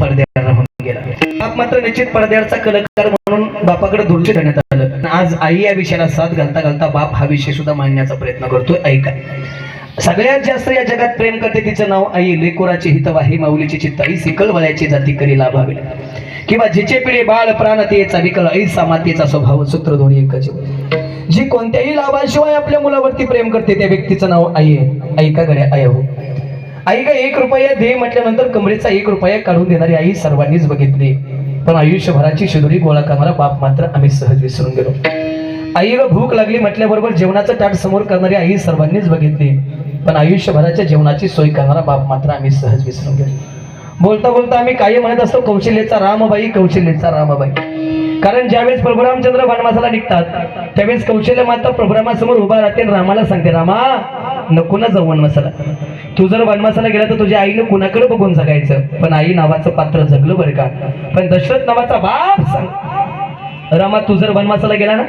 पडद्यावर राहून गेला. बाप मात्र निश्चित पडद्यावरचा कलाकार म्हणून बापाकडे दुर्लक्ष करण्यात आलं. आज आई या विषयाला साथ घालता घालता बाप हा विषय सुद्धा मांडण्याचा प्रयत्न करतोय. ऐका. सगळ्यात जास्त या जगात प्रेम करते तिचं नाव आई लेकोराची हितवाही माऊलीची चित्ताई सिकलवल्याची जाती करी लाभावे. किंवा जिचे पिढे बाळ प्राण तेचा विकल ऐसा मातेचा स्वभाव सूत्र दोन्ही एकच. जी कोणत्याही लाभाशिवाय आपल्या मुलावरती प्रेम करते त्या व्यक्तीचं नाव आई आहे. आई गड्या आई हो आई का एक रुपया दे म्हटल्यानंतर कमरेचा एक रुपया काढून देणारी आई सर्वांनीच बघितली. पण आयुष्यभराची शिदुरी गोळा करणारा बाप मात्र आम्ही सहज विसरून गेलो. आई ग भूक लागली म्हटल्याबरोबर जेवणाचं ताट समोर करणारी आई सर्वांनीच बघितली. पण आयुष्यभराच्या जेवणाची सोय करणारा बाप मात्र आम्ही सहज विसरून गेलो. बोलता बोलता आम्ही काही म्हणत असतो कौशल्याचा रामबाई कौशल्याचा रामबाई. कारण ज्यावेळेस प्रभुरामचंद्र वनवासाला निघतात त्यावेळेस कौशल्य माता प्रभुरामासमोर उभा राहते रामाला सांगते रामा नको ना जाऊ वनवासाला. तू जर वनवासाला गेला तर तुझ्या आईनं कुणाकडे बघून जगायचं? पण आई नावाचं पात्र जगलं बरं का? पण दशरथ नावाचा बाप सांग. रामा तू जर वनवासाला गेला ना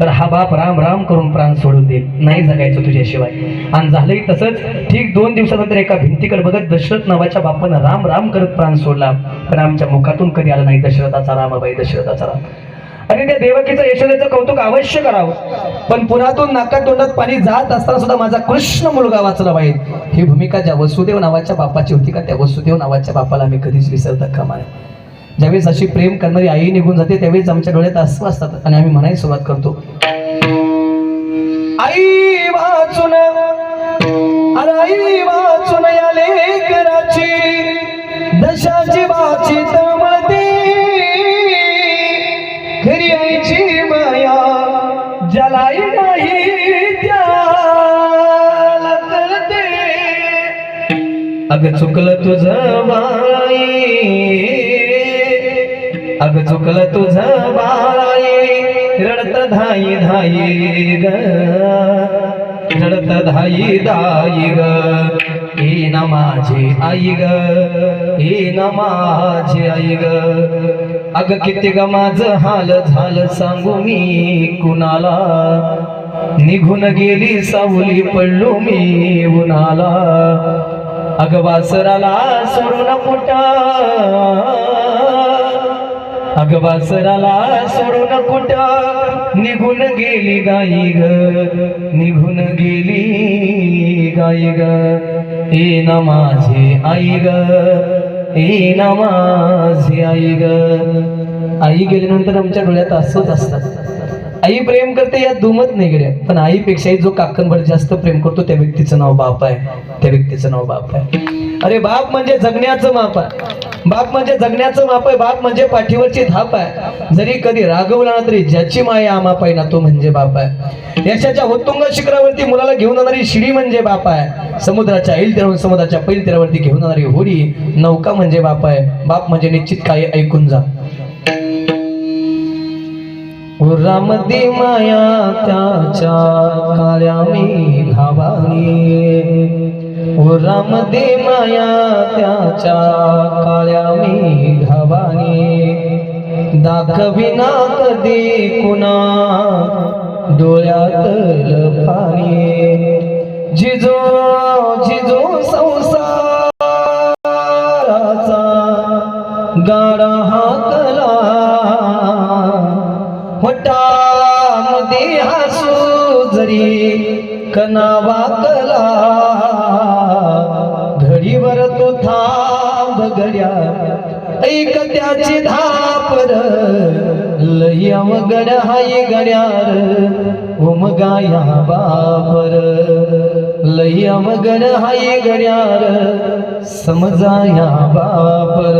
तर हा बाप राम राम करून प्राण सोडून देईल नाही जगायचं तुझ्याशिवाय. आणि झालंही तसंच ठीक दोन दिवसानंतर एका भिंतीकडे बघत दशरथ नावाच्या बापानं राम राम करत प्राण सोडला. पण आमच्या मुखातून कधी आला नाही दशरथाचा रामाबाई दशरथाचा राम. आणि त्या देवकीचं यशोदेचं कौतुक अवश्य करावं. पण पुरातून नाकात तोंडात पाणी जात असताना सुद्धा माझा कृष्ण मुलगा वाचला पाहिजे ही भूमिका ज्या वसुदेव नावाच्या बापाची होती का त्या वसुदेव नावाच्या बापाला मी कधीच विसरता कामा नये. ज्यावेळेस अशी प्रेम करणारी आई निघून जाते त्यावेळेस आमच्या डोळ्यात अश्रू असतात आणि आम्ही म्हणायला सुरुवात करतो. आई वाचून आई वाचून या लेकराची दशाची वाची तळमळते खरी आईची माया जलाई नाही त्याला कळते. अग चुकलं तुझं माई. अग चुकलं तुझ बाई रडत धाई धाई ग. रडत धाई दाई ग. हे ना माझी आई ग. हे ना माझी आई ग. अग किती ग माझं हाल झालं सांगू मी कुणाला? निघून गेली सावली पडलो मी उन्हाला. अग वासराला सोडून पुटा. अगवासराला सोडून कुठं निघून गेली गाई ग? निघून गेली गाई ग. ए ना माझी आई ग. ए ना माझी आई ग. आई गेल्यानंतर आमच्या डोळ्यात असंच असतात आई प्रेम करते यात दुमत नाही गड्या पण आईपेक्षाही जो काकणभर जास्त प्रेम करतो त्या व्यक्तीचं नाव बाप आहे. त्या व्यक्तीचं नाव बाप आहे. अरे बाप म्हणजे जगण्याचं माप आहे. बाप म्हणजे जगण्याचं माप आहे बाप म्हणजे पाठीवरची धाप आहे. जरी कधी रागवला ना तरी ज्याची माया माप आहे ना तो म्हणजे बाप आहे. यशाच्या उत्तुंग शिखरावरती मुलाला घेऊन जाणारी शिडी म्हणजे बाप आहे. समुद्राच्या ऐल तीरावरून समुद्राच्या पैल तीरावरती घेऊन जाणारी होडी नौका म्हणजे बाप आहे. बाप म्हणजे निश्चित काही ऐकून जा. उरामध्ये माया त्याच्या काळ्या मी भावानी उरामध्ये माया त्याच्या काळ्या मेघावानी दाखविना कधी कुणा डोळ्यातल पाणी जिजो जिजो संसाराचा गाडा हाकला. मध्ये हसू जरी कनावा कला. घडीवर तो थांब गड्या ऐक त्याची धापर. लयम गड हाय गड्यार ओम गाया बापर. लयम गड हाय गड्यार समजाया बापर.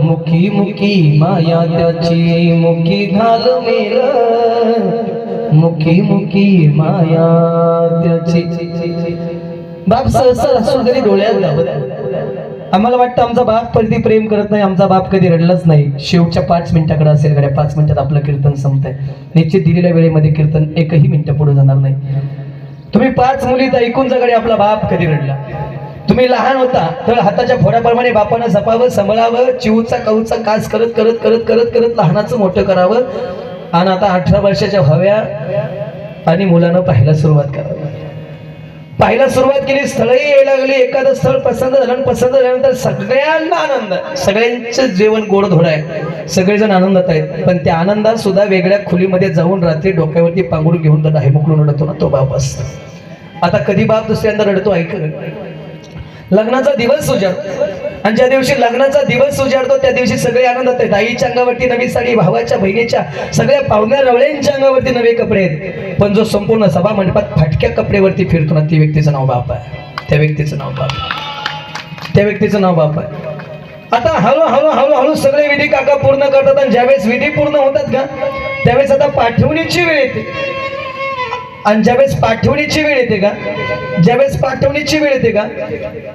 मुखी मुखी माया त्याची मुखी घाल मेल मुखी मुखी माया त्याची. बाप सहसा असून कधी डोळ्यात दाबत आम्हाला वाटतं आमचा बाप कधी प्रेम करत नाही आमचा बाप कधी रडलाच नाही. शेवटच्या पाच मिनिटाकडे असेल गड्या पाच मिनिटात आपलं कीर्तन संपत आहे निश्चित दिलेल्या वेळेमध्ये कीर्तन एकही मिनिटं पुढे जाणार नाही. तुम्ही पाच मुलीत ऐकून जा आपला बाप कधी रडला. तुम्ही लहान होता तर हाताच्या फोड्याप्रमाणे बापानं जपावं सांभाळावं चिवचा कऊचा कास करत करत करत करत करत लहानाचं मोठं करावं. आणि आता अठरा वर्षाच्या हव्या आणि मुलानं पाहायला सुरुवात करावी. पाहायला सुरुवात केली स्थळही यायला लागली. एखादं स्थळ पसंत झालं आणि पसंत झाल्यानंतर सगळ्यांना आनंद. सगळ्यांचं जेवण गोडधोड आहे. सगळेजण आनंदात आहेत. पण त्या आनंदात सुद्धा वेगळ्या खोलीमध्ये जाऊन रात्री डोक्यावरती पांघरून घेऊन तर आहे मोकळून रडतो ना तो बाप असतो. आता कधी बाप दुसऱ्यांदा रडतो ऐक. लग्नाचा दिवस सुजा आणि ज्या दिवशी लग्नाचा दिवस उजाडतो त्या दिवशी सगळे आनंदात आहेत. आईच्या अंगावरती नवी साडी भावाच्या बहिणीच्या सगळ्या पाहुण्या रवळ्यांच्या अंगावरती नवे कपडे आहेत. पण जो संपूर्ण सभा मंडपात फाटक्या कपडेवरती फिरतो ना ती व्यक्तीचं नाव बाप आहे. त्या व्यक्तीचं नाव बाप आहे. त्या व्यक्तीचं नाव बाप आहे. आता हळूहळू हळूहळू सगळे विधी काका पूर्ण करतात आणि ज्यावेळेस विधी पूर्ण होतात का त्यावेळेस आता पाठवणीची वेळ येते. आणि ज्यावेळेस पाठवणीची वेळ येते का? ज्यावेळेस पाठवणीची वेळ येते का?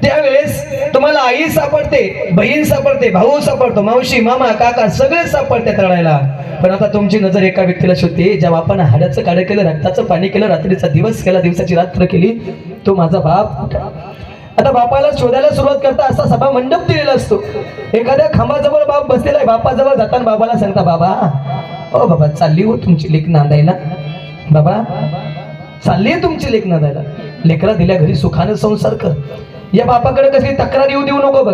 त्यावेळेस तुम्हाला आई सापडते बहीण सापडते भाऊ सापडतो मावशी मामा काका सगळे सापडते रडायला. पण आता तुमची नजर एका व्यक्तीला शोधते जेव्हा आपण हाडाचं काढ केलं रक्ताचं पाणी केलं रात्रीचा दिवस केला दिवसाची रात्र केली तो माझा बाप. आता बापाला शोधायला सुरुवात करता असा सभा मंडप दिलेला असतो. एखाद्या खांबाजवळ बाप बसलेला आहे बापाजवळ जाताना बाबाला सांगता बाबा ओ बाबा चालली हो तुमची लेख नांदायला. बाबा चालली आहे तुमची लेखना द्यायला लेकरा दिल्या घरी सुखानं संसार कर. या बापाकडे कसली तक्रार येऊ देऊ नको बघ.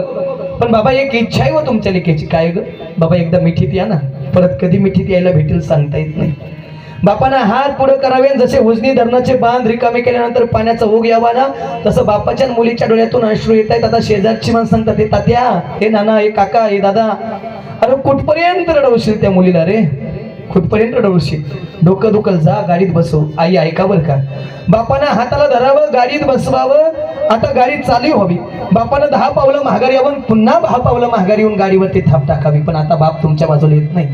पण बाबा एक इच्छा आहे व तुमच्या लेखीची. काय ग? बाबा एकदा मिठीत या ना. परत कधी मिठीत यायला भेटेल सांगता येत नाही. बापांना हात पुढे करावे आणि जसे उजनी धरणाचे बांध रिकामे केल्यानंतर पाण्याचा ओघ यावा ना तसं बापाच्या मुलीच्या डोळ्यातून अश्रू येत आहेत. आता शेजारची माणसं सांगतात हे तात्या हे नाना हे काका हे दादा. अरे कुठपर्यंत रडवशील त्या मुलीला रे? कुठपर्यंत डोळशी डोकं दुखल जा गाडीत बसव आई ऐका बर का. बापानं हाताला धरावं गाडीत बसवावं. आता गाडी चालू व्हावी. बापानं दहा पावलं महागारी यावं पुन्हा दहा पावलं महागारी येऊन गाडीवरती थाप टाकावी. पण आता बाप तुमच्या बाजूला येत नाही.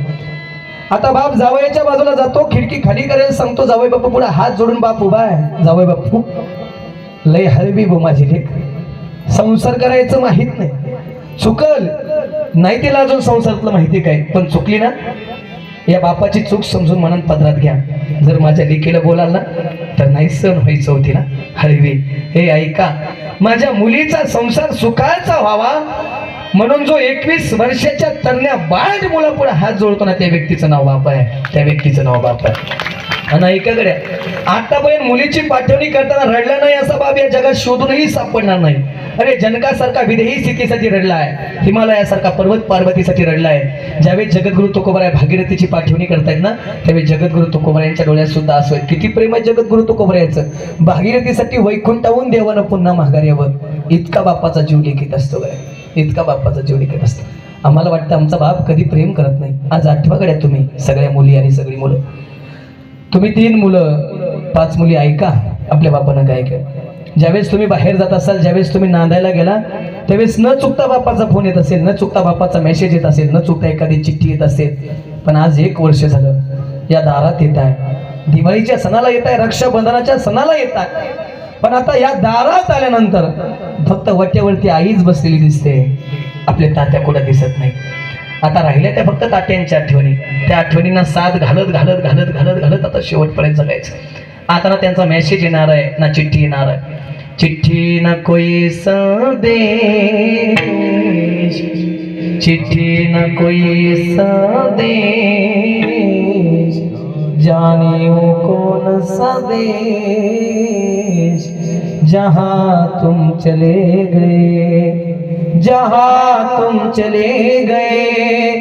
आता बाप जावयाच्या बाजूला जातो खिडकी खाली करायला सांगतो जावई बापू पुढे हात जोडून बाप उभा आहे. जावई बापू लय हलवी बो माझी लेख संसार करायचं माहीत नाही. चुकल. नाही तिला अजून संसारातलं माहिती काय? पण चुकली ना? या बापाची चूक समजून मनात पदरात घ्या. जर माझ्या लेकीला बोलाल ना तर नाही सण व्हायचं होती ना हळवी. हे ऐका. माझ्या मुलीचा संसार सुखाचा व्हावा. म्हणून जो एकवीस वर्षाच्या तरण्या बाळ मुलापुढे हात जोडतो ना त्या व्यक्तीचं नाव बाप आहे. त्या व्यक्तीचं नाव बाप आहे. आणि ऐकाकडे आतापर्यंत मुलीची पाठवणी करताना रडला नाही असा बाब या जगात शोधूनही सापडणार नाही. अरे जनकासारखा विदेही स्थितीसाठी रडला आहे हिमालयासारखा पर्वत पार्वतीसाठी रडला आहे ज्यावेळी जगद्गुरु तुकोबाराय भागीरथीची पाठवणी करतायत ना त्यावेळी जगद्गुरु तुकोबार यांच्या डोळ्यात सुद्धा असो किती प्रेम आहे जगद्गुरु तुकोबारायचं. भागीरथीसाठी वैकुंठाहून देवानं पुन्हा माघार यावं. इतका बाप्पाचा जीव लिखित असतो काय इतका बाप्पाचा जीव लिखित असतो. आम्हाला वाटतं आमचा बाप कधी प्रेम करत नाही. आज आठवा गड्या तुम्ही सगळ्या मुली आणि सगळी मुलं. तुम्ही तीन मुलं पाच मुली ऐका. आपल्या बापानं काय केलं? ज्यावेळेस तुम्ही बाहेर जात असाल ज्यावेळेस तुम्ही नांदायला गेला त्यावेळेस न चुकता बापाचा फोन येत असेल न चुकता बापाचा मेसेज येत असेल न चुकता एखादी चिठ्ठी येत असेल. पण आज एक वर्ष झालं या दारात येत आहे. दिवाळीच्या सणाला येत आहे रक्षाबंधनाच्या सणाला येत आहे. पण आता या दारात आल्यानंतर फक्त वट्यावरती आईच बसलेली दिसते. आपले तात्या कुठं दिसत नाही. आता राहिल्या त्या फक्त तात्यांच्या आठवणी. त्या आठवणींना साथ घालत घालत घालत घालत घालत आता शेवटपर्यंत जगायचं आता ना त्यांचा मेसेज येणार आहे. ना चिठ्ठी येणार आहे. चिठ्ठी ना कोई संदेश. चिठ्ठी न कोई संदेश. जानियो कौन सा देश? जहाँ तुम चले गए। जहाँ तुम चले गए।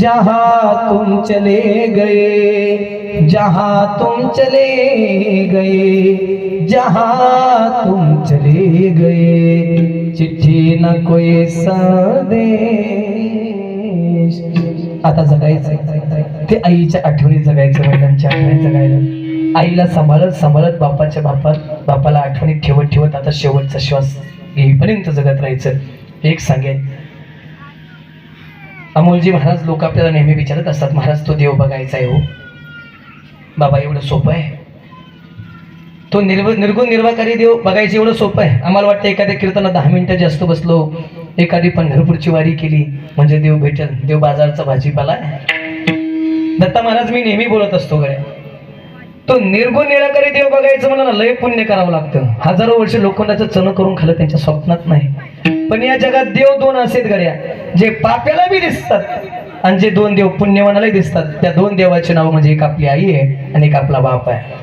जहाँ तुम चले गए जहाँ तुम चले गए जहाँ तुम चले गए चिठ्ठी न कोई संदेश। आता जगायचं ते आईच्या आठवणी जगायचं वडिलांच्या आठवणी जगायला. आईला सांभाळत सांभाळत बापाच्या बापात बापाला आठवणीत ठेवत ठेवत आता शेवटचा श्वास येईपर्यंत जगत राहायचं. एक सांगेन अमोलजी महाराज लोक आपल्याला नेहमी विचारत असतात महाराज तो देव बघायचा आहे हो. बाबा एवढं सोपं आहे. तो निर्व निर्गुण निर्वाकारी देव बघायचं एवढं सोपं आहे. आम्हाला वाटतं एखाद्या कीर्तनात दहा मिनिटं जास्त बसलो एखादी पंढरपूरची वारी केली म्हणजे देव भेटेल. देव बाजारचा भाजीपाला दत्ता महाराज मी नेहमी बोलत असतो गड्या. तो निर्गुण निराकारी देव बघायचं मला लय पुण्य करावं लागतं. हजारो वर्ष लोखंडाचं चण करून खालं त्यांच्या स्वप्नात नाही. पण या जगात देव दोन असेत गड्या. जे पाप्याला बी दिसतात आणि जे दोन देव पुण्यवानालाही दिसतात त्या दोन देवाचे नाव म्हणजे एक आपली आई आहे आणि एक आपला बाप आहे.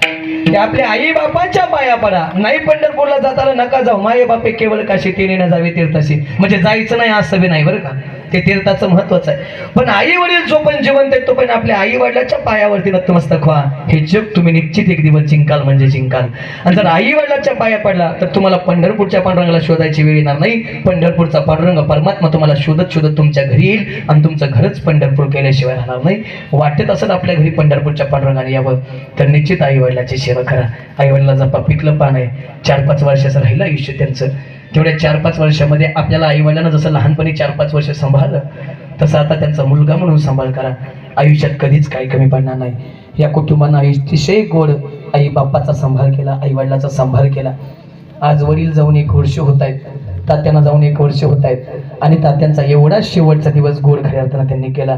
ते आपल्या आई बापाच्या पाया पडा. नाही पंढरपूरला जाताना नका जाऊ. माये बापे केवळ काशी तिने न जावे तीर्थाशी म्हणजे जायचं नाही असं बी नाही बरं का. ते तीर्थाचं महत्वाचं आहे. पण आई वडील जो पण जिवंत आहे तो पण आपल्या आई वडिलाच्या पायावरती नतमस्तक व्हा. हे जग तुम्ही निश्चित एक दिवस जिंकाल म्हणजे जिंकाल. आणि जर आई वडिलाच्या पाया पडला तर तुम्हाला पंढरपूरच्या पांडुरंगाला शोधायची वेळ येणार नाही. पंढरपूरचा पांडुरंग परमात्मा तुम्हाला शोधत शोधत तुमच्या घरी येईल आणि तुमचं घरच पंढरपूर केल्याशिवाय राहणार नाही. वाटत असेल आपल्या घरी पंढरपूरच्या पांडुरंगाने यावं तर निश्चित आई वडिलाची सेवा करा. आई वडिलाचा पिकलं पान आहे. चार पाच वर्षाचं राहिलं आयुष्य त्यांचं. तेवढ्या चार पाच वर्षामध्ये आपल्याला आईवडिलांना जसं लहानपणी चार पाच वर्ष सांभाळलं तसं आता त्यांचा मुलगा म्हणून सांभाळ करा. आयुष्यात कधीच काही कमी पडणार नाही. या कुटुंबानं अतिशय गोड आई बाप्पाचा सांभाळ केला आईवडिलाचा सांभाळ केला. आज वडील जाऊन एक वर्ष होत आहेत तात्यांना जाऊन एक वर्ष होत आहेत आणि तात्यांचा एवढा शेवटचा दिवस गोड खऱ्या अर्थानं त्यांनी केला.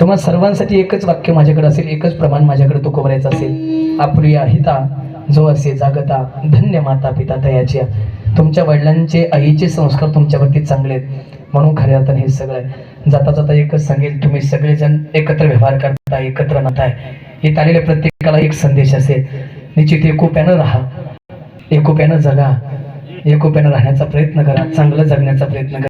तुम्हा सर्वांसाठी एकच वाक्य माझ्याकडे असेल एकच प्रमाण माझ्याकडे तो कोबरायचा असेल. आपली हिता जो असे जागता धन्य माता पिता दयाच्या. तुमच्या वडिलांचे आईचे संस्कार तुमच्यावरती चांगले आहेत. म्हणून खऱ्या अर्थाने हे सगळं आहे. जाता जाता एकच सांगेल तुम्ही सगळेजण एकत्र व्यवहार करता एकत्र नताय. येत आलेल्या प्रत्येकाला एक संदेश असेल. निश्चित एकोप्यानं राहा. एकोप्यानं जगा. एकोप्यानं राहण्याचा प्रयत्न करा. चांगलं जगण्याचा प्रयत्न करा.